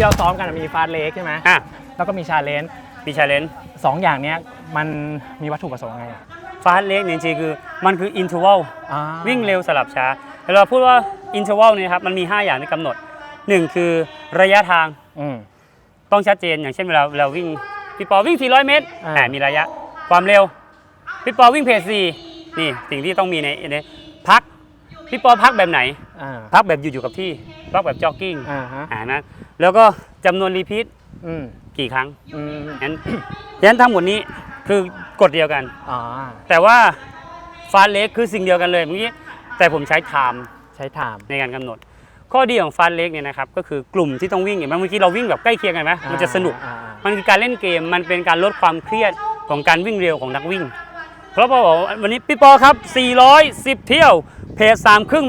ที่เราซ้อมกันอะมีฟาสเลกใช่ไหมอะแล้วก็มีชาเลนจ์มีชาเลนจ์สองอย่างเนี้ยมันมีวัตถุประสงค์ไงอะฟาสเล็กเนี่ยจริงๆคือมันคืออินเทอร์วัลอ่าวิ่งเร็วสลับช้าแต่เราพูดว่าอินเทอร์วัลเนี่ยครับมันมี 5 อย่างที่กำหนด 1 คือระยะทางอืม ต้องชัดเจน อย่างเช่นเวลาเราวิ่งพี่ปอวิ่ง 400 เมตรอ่า อ่ามีระยะความเร็วพี่ปอวิ่งเพจ4นี่สิ่งที่ต้องมีในในพักพี่ปอพักแบบไหน อ่าพักแบบอยู่อยู่กับที่พักแบบจ็อกกิ้งอ่าฮะ อ่านะ แล้วก็จำนวนรีพีทอืมกี่ครั้งอืมงั้น งั้นทั้งหมดนี้คือกฎเดียวกันอ๋อแต่ว่าฟาสเล็กคือสิ่งเดียวกันเลยเมื่อกี้แต่ผมใช้ไทม์ใช้ไทม์ในการกำหนด ข้อดีของฟาสเล็กเนี่ยนะครับก็คือกลุ่มที่ต้องวิ่งเห็นไหมเมื่อกี้เราวิ่งแบบใกล้เคียงกันไหมมันจะสนุกอ่ามันคือการเล่นเกม มันเป็นการลดความเครียดของการวิ่งเร็วของนักวิ่ง เพราะพอบอกว่าวันนี้พี่ปอครับ 410 เที่ยว เพจสามครึ่ง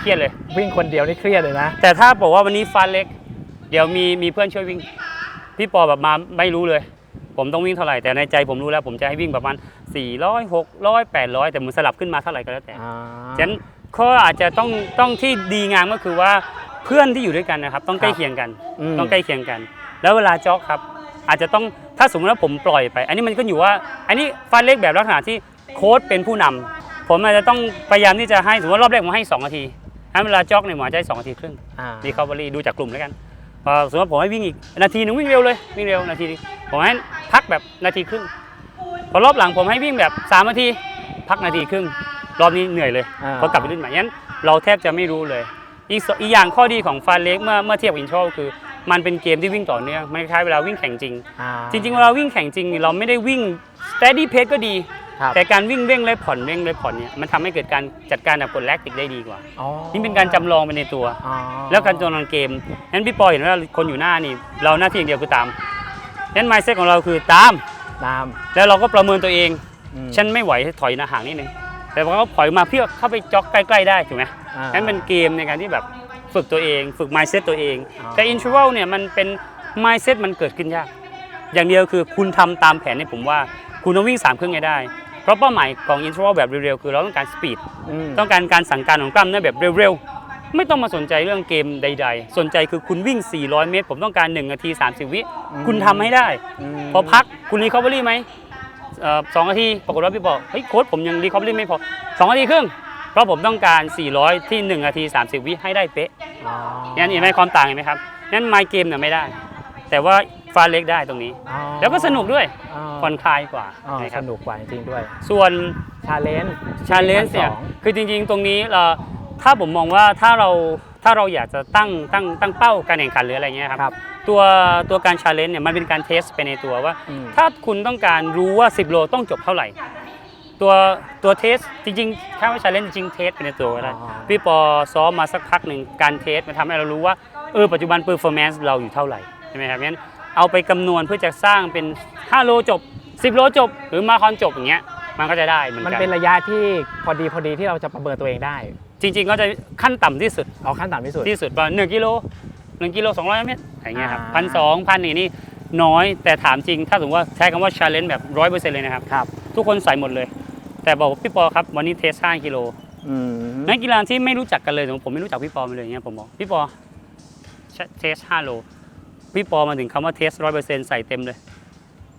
เครียดเลย วิ่งคนเดียวนี่เครียดเลยนะ แต่ถ้าบอกว่าวันนี้ฟันเล็ก เดี๋ยวมีมีเพื่อนช่วยวิ่ง พี่ปอแบบมาไม่รู้เลย ผมต้องวิ่งเท่าไหร่แต่ในใจผมรู้แล้ว ผมจะให้วิ่งประมาณ400 600 800 แต่มันสลับขึ้นมาเท่าไหร่ก็แล้วแต่อ่าฉะนั้นข้ออาจจะต้องต้องที่ดีงามก็คือว่าเพื่อนที่อยู่ด้วยกันนะครับ ต้องใกล้เคียงกัน ม ต้องใกล้เคียงกัน แล้วเวลาจ็อกครับ อาจจะต้องถ้าสมมติว่าผมปล่อยไป อันนี้มันก็อยู่ว่า อันนี้ฟันเล็กแบบลักษณะที่โค้ชเป็นผู้นำผมอาจจะต้องพยายามที่จะให้สมมติว่ารอบแรกผมให้ 2 นาทีถ้าเวลาจ็อกเนี่ยผมอาจจะให้2นาทีครึ่งอ่า รีคาบอรี่ดูจากกลุ่มแล้วกัน พอสมมติว่าผมให้วิ่งอีกนาทีหนึงวิ่งเร็วเลยวิ่งเร็วนาทีนึงผมให้พักแบบนาทีครึ่งพอรอบหลังผมให้วิ่งแบบ3นาทีพักนาทีครึ่งรอบนี้เหนื่อยเลยอ่าเพราะกลับไปรุ่นใหม่งั้นเราแทบจะไม่รู้เลยอีกสอีกอย่างข้อดีของฟาเล็กเมื่อเมื่อเทียบกับอินโทรคือ มันเป็นเกมที่วิ่งต่อเนื่องมันคล้ายๆเวลาวิ่งแข่งจริงอ่าจริง ๆ เวลาวิ่งแข่งจริงนี่เราไม่ได้วิ่ง steady pace ก็ดี ครับแต่การวิ่งเร่งและผ่อนเร่งและผ่อนเนี่ยมันทำให้เกิดการจัดการกับกฎแลคติกได้ดีกว่า อ๋อนี่เป็นการจำลองไปในตัว อ๋อแล้วการจำลองเกมนั้นพี่ปอยเห็นว่าคนอยู่หน้านี่ เราหน้าที่อย่างเดียวคือตามนั้น mindset ของเราคือตาม ตามแล้วเราก็ประเมินตัวเอง อืมฉันไม่ไหวถอยหน้าห่างนิดนึงแต่พอเขาถอยมาเพื่อเข้าไปจ็อกใกล้ๆได้ถูกไหมอ่า นั่นเป็นเกมในการที่แบบฝึกตัวเอง ฝึก mindset ตัวเอง อ๋อ แต่ interval เนี่ยมันเป็น mindset มันเกิดขึ้นยาก อย่างเดียวคือคุณทำตามแผนเนี่ยผมว่า คุณต้องวิ่งสามครึ่งให้ได้ เพราะเป้าหมายของ interval แบบเร็วๆ คือเราต้องการ speed อืมต้องการการสั่งการของกล้ามเนื้อแบบเร็วๆ ไม่ต้องมาสนใจเรื่องเกมใด ๆ สนใจคือคุณวิ่ง 400 เมตร ผมต้องการ 1 นาที 30 วิ คุณทำให้ได้มพอพักคุณรีคอเวอรี่ไหมเอ่อสองนาทีปรากฏว่าพี่บอกเฮ้ยโค้ชผมยังรีคอเวอรี่ไม่พอ2นาทีครึ่งเพราะผมต้องการ 400 ที่ 1 นาที 30 วิให้ได้เป๊ะอ๋องั้นเห็นไหมความต่างเห็นไหมครับงั้นไมเกมเนี่ยไม่ได้ แต่ว่า ฟาเล็กได้ตรงนี้ อ๋อแล้วก็สนุกด้วยอ๋อผ่อนคลายกว่าอ๋อนะคสรับนุกกว่าจริงๆด้วยส่วน ชาเลนจ์ ชาเลนจ์เนี่ยสองคือจริงๆ ตรงนี้เราถ้าผมมองว่าถ้าเราถ้าเราอยากจะตั้งตั้งตั้งเป้าการแข่งขันหรืออะไรเงี้ยครับ ครับตัวตัวการชาเลนจ์เนี่ยมันเป็นการเทสไปในตัวว่า อืม ถ้าคุณต้องการรู้ว่า 10 โลต้องจบเท่าไหร่ ตัวตัวเทสจริงๆถ้าว่าชาเลนจ์จริงๆเทสไปในตัวก็ได้อ๋อ พี่ปอซ้อมมาสักพักหนึ่งการเทสมันทำให้เรารู้ว่าเออปัจจุบันเปอร์ฟอร์แมนซ์เราอยู่เท่าไหร่ใช่ไหมครับงั้น เอาไปคำนวณเพื่อจะสร้างเป็น 5 โลจบ 10 โลจบ หรือมาคอนจบอย่างเงี้ยมันก็จะได้เหมือนมันกันเป็นระยะที่พอดีพอดีที่เราจะประเมินตัวเองได้ จริง ๆ ก็จะขั้นต่ำที่สุดเอาขั้นต่ำที่สุด ที่สุดว่าหนึ่งกิโลหนึ่งกิโลสองร้อยเมตรอย่างเงี้ยครับอ่า พันสองพันนี่นี่น้อยแต่ถามจริง ถ้าสมมติว่าใช้คำว่าชาเลนจ์แบบร้อยเปอร์เซ็นต์เลยนะครับ ครับทุกคนใส่หมดเลย แต่บอกว่าพี่ปอครับวันนี้เทสห้ากิโล อืมนักกีฬาที่ไม่รู้จักกันเลยสมมติผมไม่รู้จักพี่ปอมาเลยอย่างเงี้ยผมบอกพี่ปอเทสห้าโล พี่ปอมาถึงคำว่าเทสร้อยเปอร์เซ็นต์ใส่เต็มเลย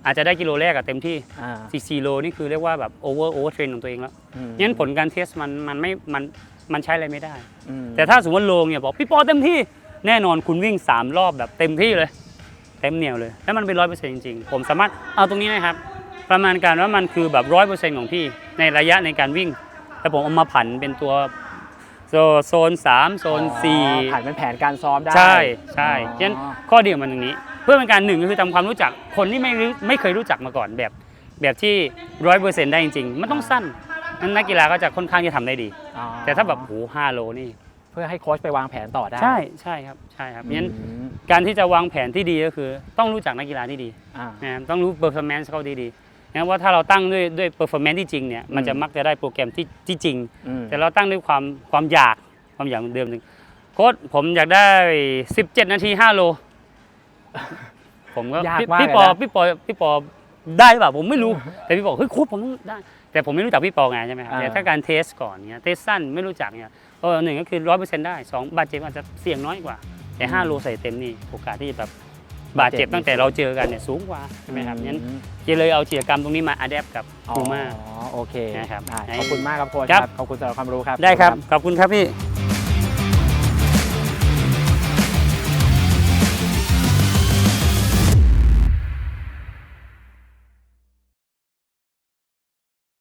อาจจะได้กิโลแรกอะเต็มที่อ่าสี่สี่โลนี่คือเรียกว่าแบบโอเวอร์โอเวอร์เทรนของตัวเองแล้วอืมงั้นผลการเทสมันมันไม่มันมันใช้อะไรไม่ได้ อืมแต่ถ้าสมมติโลงเนี่ยบอกพี่ปอเต็มที่แน่นอนคุณวิ่ง 3 รอบแบบเต็มที่เลย เต็มเหนียวเลย แล้วมันเป็นร้อยเปอร์เซ็นต์จริงๆ ผมสามารถเอาตรงนี้นะครับ ประมาณการว่ามันคือแบบร้อยเปอร์เซ็นต์ของพี่ในระยะในการวิ่ง แล้วผมเอามาผันเป็นตัว โซโซน3โซนอ๋อผ่านเป็นแผนการซ้อมได้4ใช่ใช่อ๋อ ฉะนั้นข้อดีของมันตรงนี้ เพื่อเป็นการหนึ่งก็คือทำความรู้จักคนที่ไม่รู้ไม่เคยรู้จักมาก่อนแบบ แบบที่ร้อยเปอร์เซ็นต์ได้จริง ๆ มันต้องสั้นนั้นนักกีฬาก็จะค่อนข้างจะทำได้ดี อ๋อแต่ถ้าแบบโหห้าโลนี่เพื่อให้โค้ชไปวางแผนต่อได้ใช่ใช่ครับใช่ครับอืงั้นมการที่จะวางแผนที่ดีก็คือ ต้องรู้จักนักกีฬาที่ดีอ่า นะครับต้องรู้เปอร์ฟอร์แมนซ์เขาดีๆ นะว่าถ้าเราตั้งด้วยด้วยเปอร์ฟอร์แมนซ์ที่จริงเนี่ยมันจะอืมมักจะได้โปรแกรมที่ที่จริงอืมแต่เราตั้งด้วยความความอยากความอยากเดิมหนึ่งโค้ชผมอยากได้ 17 นาที 5 โล ผมก็ยากพี่มากพี่เลยปอนะพี่ปอพี่ปอได้หรือเปล่าผมไม่รู้แต่พี่บอกเฮ้ยโค้ชผมต้องได้ แต่ผมไม่รู้จักพี่ปอไงใช่ไหมครับอ่าแต่ถ้าการเทสก่อนเนี่ยเทสสั้นไม่รู้จักเนี่ยเออหนึ่งก็คือร้อยเปอร์เซ็นต์ได้สองบาดเจ็บอาจจะเสี่ยงน้อยกว่า แต่5โลใส่เต็มนี่โอกาสที่จะแบบ บาดเจ็บตั้งแต่เราเจอกันเนี่ยสูงกว่าใช่ไหมครับงั้นอืมเจเลยเอากิจกรรมตรงนี้มาอัดแอปกับอ๋อคูม่าโอเคนะครับได้ให้ขอบคุณมากครับโค้ชครับขอบคุณสำหรับความรู้ครับได้ครับขอณขอบคุณครับพี่